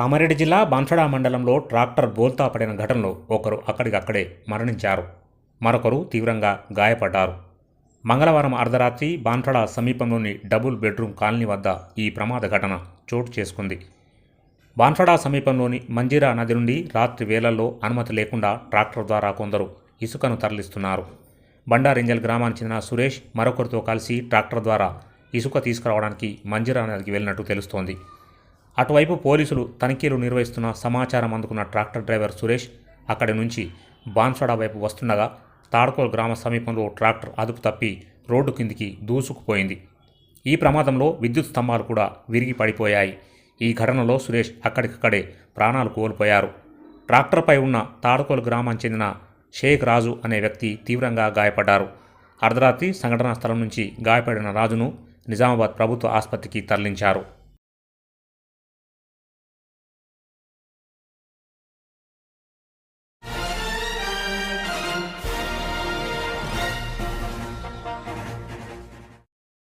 కామారెడ్డి జిల్లా బాన్సడా మండలంలో ట్రాక్టర్ బోల్తా పడిన ఘటనలో ఒకరు అక్కడికక్కడే మరణించారు. మరొకరు తీవ్రంగా గాయపడ్డారు. మంగళవారం అర్ధరాత్రి బాన్సడా సమీపంలోని డబుల్ బెడ్రూమ్ కాలనీ వద్ద ఈ ప్రమాద ఘటన చోటు చేసుకుంది. బాన్సడా సమీపంలోని మంజీరా నది నుండి రాత్రి వేళల్లో అనుమతి లేకుండా ట్రాక్టర్ ద్వారా కొందరు ఇసుకను తరలిస్తున్నారు. బండారింజల్ గ్రామానికి చెందిన సురేష్ మరొకరితో కలిసి ట్రాక్టర్ ద్వారా ఇసుక తీసుకురావడానికి మంజీరా నదికి వెళ్ళినట్టు తెలుస్తోంది. అటువైపు పోలీసులు తనిఖీలు నిర్వహిస్తున్న సమాచారం అందుకున్న ట్రాక్టర్ డ్రైవర్ సురేష్ అక్కడి నుంచి బాన్సడా వైపు వస్తుండగా తాడ్కోల్ గ్రామ సమీపంలో ట్రాక్టర్ అదుపు తప్పి రోడ్డు కిందికి దూసుకుపోయింది. ఈ ప్రమాదంలో విద్యుత్ స్తంభాలు కూడా విరిగి పడిపోయాయి. ఈ ఘటనలో సురేష్ అక్కడికక్కడే ప్రాణాలు కోల్పోయారు. ట్రాక్టర్పై ఉన్న తాడుకోలు గ్రామానికి చెందిన షేక్ రాజు అనే వ్యక్తి తీవ్రంగా గాయపడ్డారు. అర్ధరాత్రి సంఘటనా స్థలం నుంచి గాయపడిన రాజును నిజామాబాద్ ప్రభుత్వ ఆసుపత్రికి తరలించారు.